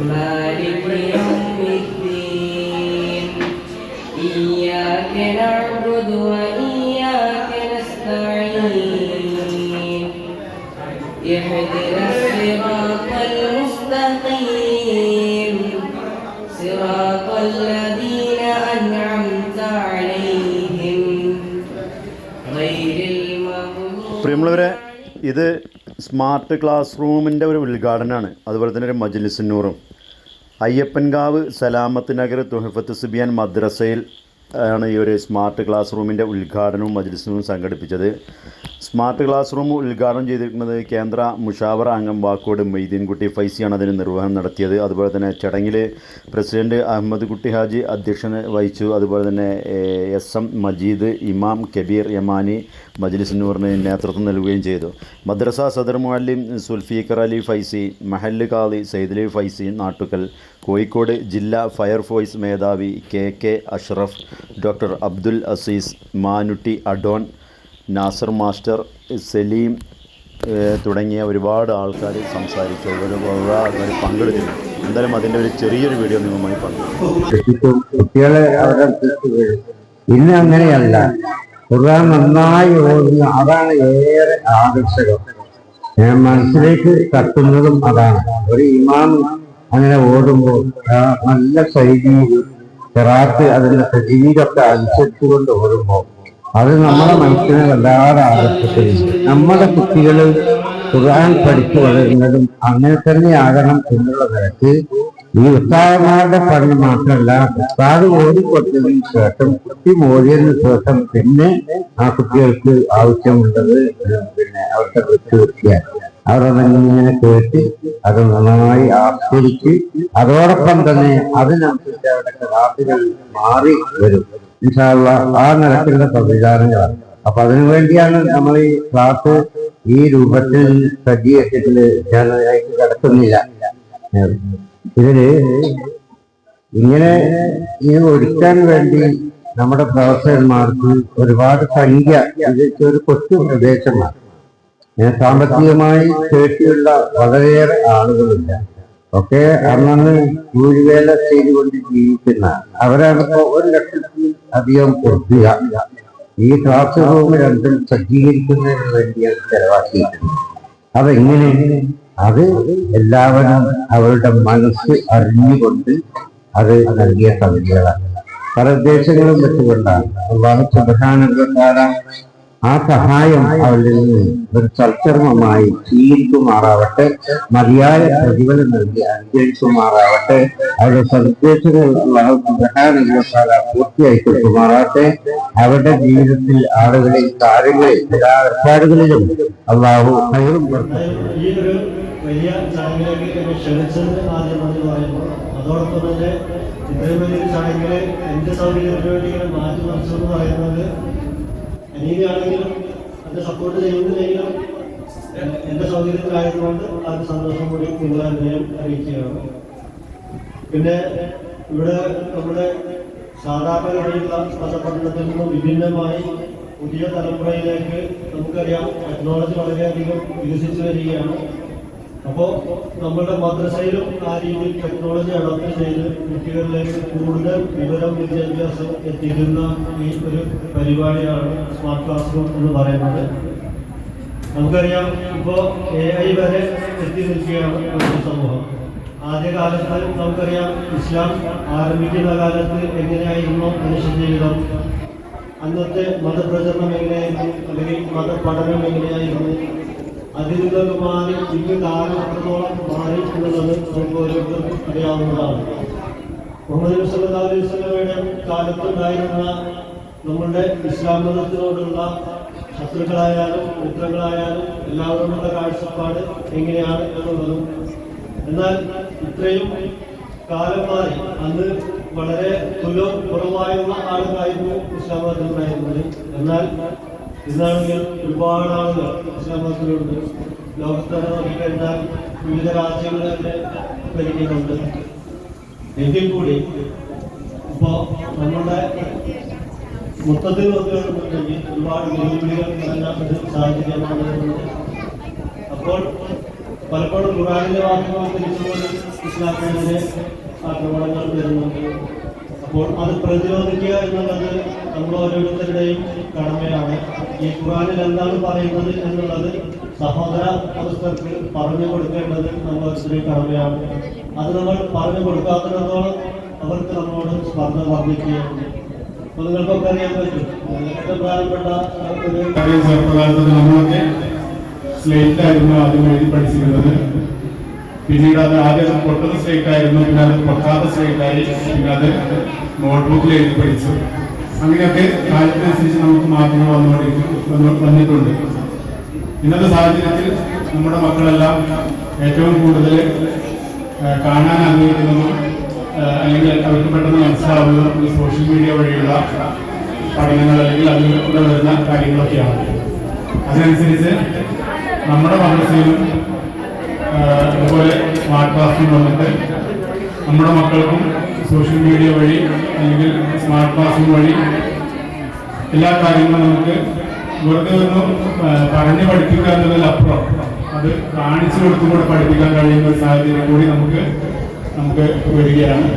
مالك يوم الدين إياك نعبد وإياك نستعين اهدنا الصراط المستقيم صراط الذين أنعمت عليهم غير المغضوب പ്രിയമുള്ളവരെ ഇത് smart class റൂമിന്റെ ഒരു ഉദ്ഘാടനമാണ്. അതുപോലെ തന്നെ ഒരു മജ്ലിസുന്നൂറും. അയ്യപ്പൻകാവ് സലാമത്ത് നഗർ തുഹഫത്ത് സുബിയാൻ മദ്രസയിൽ ആണ് ഈ ഒരു സ്മാർട്ട് ക്ലാസ് റൂമിന്റെ ഉദ്ഘാടനവും മജ്ലിസും സംഘടിപ്പിച്ചത്. സ്മാർട്ട് ക്ലാസ് റൂം ഉദ്ഘാടനം ചെയ്തിരിക്കുന്നത് കേന്ദ്ര മുഷാവറ അംഗം വാക്കോട് മൊയ്തീൻകുട്ടി ഫൈസിയാണ് അതിന് നിർവഹണം നടത്തിയത്. അതുപോലെ തന്നെ ചടങ്ങിൽ പ്രസിഡന്റ് അഹമ്മദ് കുട്ടി ഹാജി അധ്യക്ഷനെ വഹിച്ചു. അതുപോലെ തന്നെ എസ് എം മജീദ് ഇമാം കബീർ യമാനി മജ്ലിസ് നൂറിന് നേതൃത്വം നൽകുകയും ചെയ്തു. മദ്രസ സദർ മുഅല്ലിം സുൽഫീഖർ അലി ഫൈസി മഹല്ല് കാളി സൈദലി ഫൈസി നാട്ടുക്കൽ കോഴിക്കോട് ജില്ലാ ഫയർഫോഴ്സ് മേധാവി K K Ashraf doctor Abdul Azeez Manutty Adon Nasser master Saleem തുടങ്ങിയ ഒരുപാട് ആൾക്കാർ സംസാരിച്ചു. ഒരു ഒരുപാട് പങ്കെടുത്തിട്ടുണ്ട്. എന്തായാലും അതിന്റെ ഒരു ചെറിയൊരു വീഡിയോ നിങ്ങളുമായി പങ്കെടുക്കും ഇന്ന് അങ്ങനെയല്ല. ഖുർആൻ നന്നായി ഓടുന്ന അതാണ് ഏറെ ആകർഷകം. മനസ്സിലേക്ക് തട്ടുന്നതും അതാണ്. ഒരു ഇമാം അങ്ങനെ ഓടുമ്പോൾ നല്ല ശൈലിയിൽ ചെറാത്ത് അതിന്റെ ശരീരമൊക്കെ അനുസരിച്ചുകൊണ്ട് ഓടുമ്പോൾ അത് നമ്മുടെ മനസ്സിനെ വല്ലാതെ ആകർഷിക്കുന്നു നമ്മുടെ കുട്ടികൾ ഖുർആൻ പഠിച്ചു വളരുന്നതും അങ്ങനെ തന്നെയാകണം എന്നുള്ള നിലയ്ക്ക് ഈ ഉസ്താദന്മാരുടെ പഠനം മാത്രമല്ല ഉസ്താദ് ഓടിക്കൊടുത്തതിന് ശേഷം കുട്ടി മോടിയതിനു ശേഷം പിന്നെ ആ കുട്ടികൾക്ക് ആവശ്യമുള്ളത് പിന്നെ അവരുടെ വൃത്തി വൃത്തിയാക്കി അവർ കേട്ടി അത് നന്നായി ആസ്വദിച്ച് അതോടൊപ്പം തന്നെ അതിനനുസരിച്ച് അവരുടെ ക്ലാസുകൾ മാറി വരും. ഇൻഷാല്ല ആ നിരക്കിന്റെ സംവിധാനങ്ങളാണ്. അപ്പൊ അതിനു വേണ്ടിയാണ് നമ്മൾ ഈ ക്ലാസ് ഈ രൂപത്തിൽ സജ്ജീകരിച്ചിട്ട് ഞാൻ കിടക്കുന്നില്ല ഇതിൽ ഇങ്ങനെ ഇത് ഒരുക്കാൻ വേണ്ടി നമ്മുടെ പ്രവർത്തകന്മാർക്ക് ഒരുപാട് സംഖ്യ ഇത് ഒരു കൊച്ചു പ്രദേശമാണ്. സാമ്പത്തികമായി ശേഷിയുള്ള വളരെയേറെ ആളുകളില്ല ഒക്കെ അന്നന്ന് കൂലിവേല ചെയ്തുകൊണ്ട് ജീവിക്കുന്ന ഇപ്പോ ഒരു ലക്ഷത്തിൽ അധികം കൊടുക്കുക. ഈ ക്ലാസ് റൂം രണ്ടും സജ്ജീകരിക്കുന്നതിന് വേണ്ടിയാണ് ചെലവാക്കിയിട്ടുള്ളത് അതെങ്ങനെ? അത് എല്ലാവരും അവരുടെ മനസ്സ് അറിഞ്ഞുകൊണ്ട് അത് നൽകിയ കവിതകളാണ്. പല ഉദ്ദേശങ്ങളും വെച്ചുകൊണ്ടാണ്. അള്ളാഹു സുബാനുള്ളതാര ആ സഹായം അവരിൽ നിന്ന് ഒരു സൽക്കർമ്മമായി സ്വീകരിക്കുമാറാവട്ടെ മതിയായ പ്രതിഫലം നൽകി അനുഗ്രഹിക്കുമാറാവട്ടെ അവരുടെ സുബാനുള്ളതാര പൂർത്തിയായി കൊടുക്കുമാറാവട്ടെ. അവരുടെ ജീവിതത്തിൽ ആളുകളിൽ കാര്യങ്ങളിൽ എല്ലാ ഏർപ്പാടുകളിലും അള്ളാഹു കൊടുക്കും. ഈ അതോടൊപ്പം തന്നെ ഇത്രയും വലിയൊരു ചടങ്ങിലെ എന്റെ സൗകര്യത്തിന് വേണ്ടി ഇങ്ങനെ മാറ്റി മറിച്ചു എന്ന് പറയുന്നത് എനിക്കാണെങ്കിലും എന്നെ സപ്പോർട്ട് ചെയ്യുന്നില്ലെങ്കിലും എ- എന്റെ സൗകര്യത്തിലായതുകൊണ്ട് അതിന് സന്തോഷം കൂടി നിങ്ങളെ അദ്ദേഹം അറിയിക്കുകയാണ്. പിന്നെ ഇവിടെ നമ്മുടെ സാധാരണയുള്ള മതപഠനത്തിൽ നിന്നും വിഭിന്നമായി പുതിയ തലമുറയിലേക്ക് നമുക്കറിയാം ടെക്നോളജി വളരെയധികം വികസിച്ചു വരികയാണ്. അപ്പോൾ നമ്മളുടെ മദ്രസയിലും ആ രീതിയിൽ ടെക്നോളജി അഡോപ്റ്റ് ചെയ്ത് കുട്ടികളിലേക്ക് കൂടുതൽ വിവരം വിദ്യാഭ്യാസം എത്തിക്കുന്ന ഈ ഒരു പരിപാടിയാണ് സ്മാർട്ട് ക്ലാസ് റൂം എന്ന് പറയുന്നത്. നമുക്കറിയാം ഇപ്പോ എ ഐ വരെ എത്തി നിൽക്കുകയാണ് നമ്മുടെ സമൂഹം. ആദ്യകാലത്ത് നമുക്കറിയാം ഇസ്ലാം ആരംഭിക്കുന്ന കാലത്ത് എങ്ങനെയായിരുന്നു മനുഷ്യജീവിതം? അന്നത്തെ മതപ്രചരണം എങ്ങനെയായിരുന്നു? അല്ലെങ്കിൽ മതപഠനം എങ്ങനെയായിരുന്നു? നിന്നൊക്കെ മാറി ഇന്ന് കാലം മാറിയിട്ടുള്ളത് നമുക്ക് ഓരോരുത്തർക്കും അറിയാവുന്നതാണ്. മുഹമ്മദ് നബി അലൈഹി വസല്ലമയുടെ കാലത്തുണ്ടായിരുന്ന നമ്മളുടെ ഇസ്ലാം മതത്തിനോടുള്ള ശത്രുക്കളായാലും മിത്രങ്ങളായാലും എല്ലാവരോടുള്ള കാഴ്ചപ്പാട് എങ്ങനെയാണ് എന്നുള്ളതും എന്നാൽ ഇത്രയും കാലം മാറി അന്ന് വളരെ തുലവും കുറവായുള്ള ആളുകളായിരുന്നു ഇസ്ലാം മതത്തിലുണ്ടായിരുന്നത് എന്നാൽ ഇന്നാണെങ്കിൽ ഒരുപാട് ആളുകൾ ഇസ്ലാം മതത്തിലുണ്ട് ലോകത്തെ എന്നാൽ വിവിധ രാജ്യങ്ങളിൽ തന്നെ ഭരിക്കുന്നുണ്ട്. എങ്കിൽ കൂടി ഇപ്പോൾ നമ്മുടെ മൊത്തത്തിൽ നോക്കുകയാണെന്നുണ്ടെങ്കിൽ ഒരുപാട് വെല്ലുവിളികൾ നിറഞ്ഞ ഒരു സാഹചര്യമാണ് അപ്പോൾ പലപ്പോഴും ഖുറാനിലെ വാക്കുകൾ തിരിച്ചുകൊണ്ട് ഇസ്ലാമിനെതിരെ ആക്രമണങ്ങൾ വരുന്നുണ്ട്. അപ്പോൾ അത് പ്രതിരോധിക്കുക എന്നുള്ളത് നമ്മൾ ഓരോരുത്തരുടെയും കടമയാണ്. ഈ ഖുറാനിൽ എന്താണ് പറയുന്നത് എന്നുള്ളത് സഹോദര അവസ്ഥർക്ക് പറഞ്ഞു കൊടുക്കേണ്ടത് നമ്മൾ ഒരു കടമയാണ്. അത് നമ്മൾ പറഞ്ഞു കൊടുക്കാത്തിടത്തോളം അവർക്ക് നമ്മളോട് സ്പർദ്ധ വർദ്ധിക്കുകയാണ്. അപ്പൊ നിങ്ങൾക്കൊക്കെ അറിയാൻ പറ്റും. ഏറ്റവും പ്രധാനപ്പെട്ട ഒരു ചെറുപ്പകാലത്ത് നമ്മളൊക്കെ ആദ്യം എഴുതി പഠിച്ചിരുന്നത്. പിന്നീട് അത് ആദ്യം സ്ലേറ്റ് ആയിരുന്നു. പിന്നെ അത് പൊട്ടാത്ത സ്ലേറ്റ് ആയി പിന്നെ അത് നോട്ട്ബുക്കിൽ എഴുതി പഠിച്ചു. അങ്ങനെയൊക്കെ കാലത്തിനനുസരിച്ച് നമുക്ക് മാറ്റങ്ങൾ വന്നുകൊണ്ടിരിക്കും വന്നിട്ടുണ്ട്. ഇന്നത്തെ സാഹചര്യത്തിൽ നമ്മുടെ മക്കളെല്ലാം ഏറ്റവും കൂടുതൽ കാണാൻ ആഗ്രഹിക്കുന്നതും അല്ലെങ്കിൽ അവർക്ക് പെട്ടെന്ന് മനസ്സിലാവുന്നതും സോഷ്യൽ മീഡിയ വഴിയുള്ള പഠനങ്ങൾ അല്ലെങ്കിൽ അതിലൂടെ വരുന്ന കാര്യങ്ങളൊക്കെയാണ്. അതിനനുസരിച്ച് നമ്മുടെ മദ്രസയിലും ആ, ഇതുപോലെ സ്മാർട്ട് ക്ലാസ് റൂം വന്നിട്ട് നമ്മുടെ മക്കൾക്കും സോഷ്യൽ മീഡിയ വഴി അല്ലെങ്കിൽ സ്മാർട്ട് ക്ലാസ് റൂം വഴി എല്ലാ കാര്യങ്ങളും നമുക്ക് വെറുതെ ഒന്ന് പറഞ്ഞു പഠിപ്പിക്കുക എന്നതിലപ്പുറം അത് കാണിച്ചു കൊടുത്തുകൂടെ പഠിപ്പിക്കാൻ കഴിയുന്ന ഒരു സാഹചര്യം കൂടി നമുക്ക് നമുക്ക് വരികയാണ്.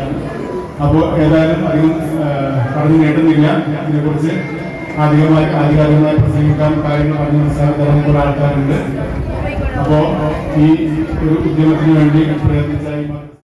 അപ്പോൾ ഏതായാലും അധികം പറഞ്ഞു നേടുന്നില്ല. ഇതിനെക്കുറിച്ച് അധികമായി ആധികാരികമായി പ്രസംഗിക്കാൻ കാര്യങ്ങൾ പറഞ്ഞ് മനസ്സിലാക്കി തരാൻ കുറെ ആൾക്കാരുണ്ട്. അപ്പോൾ ഈ ഒരു ഉദ്യമത്തിന് വേണ്ടി പ്രയത്നിച്ച ഈ മദ്രസ